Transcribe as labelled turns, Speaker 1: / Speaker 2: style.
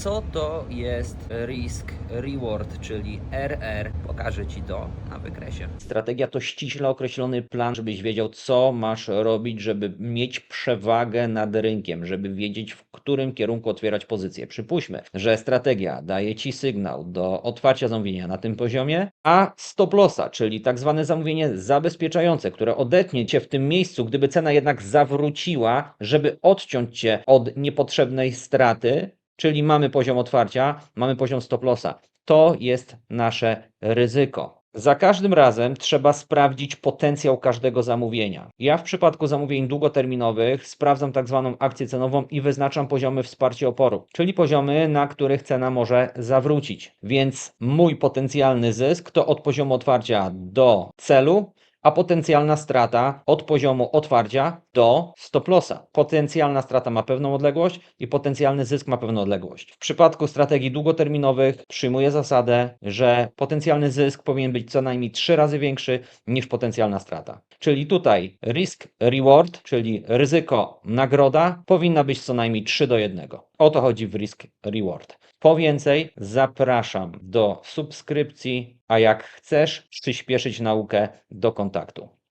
Speaker 1: co to jest risk reward, czyli RR. Pokażę Ci to na wykresie. Strategia to ściśle określony plan, żebyś wiedział, co masz robić, żeby mieć przewagę nad rynkiem, żeby wiedzieć, w którym kierunku otwierać pozycję. Przypuśćmy, że strategia daje Ci sygnał do otwarcia zamówienia na tym poziomie, a stop lossa, czyli tak zwane zamówienie zabezpieczające, które odetnie Cię w tym miejscu, gdyby cena jednak zawróciła, żeby odciąć Cię od niepotrzebnej straty, czyli mamy poziom otwarcia, mamy poziom stop lossa. To jest nasze ryzyko. Za każdym razem trzeba sprawdzić potencjał każdego zamówienia. Ja w przypadku zamówień długoterminowych sprawdzam tak zwaną akcję cenową i wyznaczam poziomy wsparcia oporu, czyli poziomy, na których cena może zawrócić. Więc mój potencjalny zysk to od poziomu otwarcia do celu, a potencjalna strata od poziomu otwarcia do stop lossa. Potencjalna strata ma pewną odległość i potencjalny zysk ma pewną odległość. W przypadku strategii długoterminowych przyjmuję zasadę, że potencjalny zysk powinien być co najmniej 3 razy większy niż potencjalna strata. Czyli tutaj risk reward, czyli ryzyko nagroda powinna być co najmniej 3 do 1. O to chodzi w risk reward. Po więcej zapraszam do subskrypcji, a jak chcesz przyspieszyć naukę do kontaktu.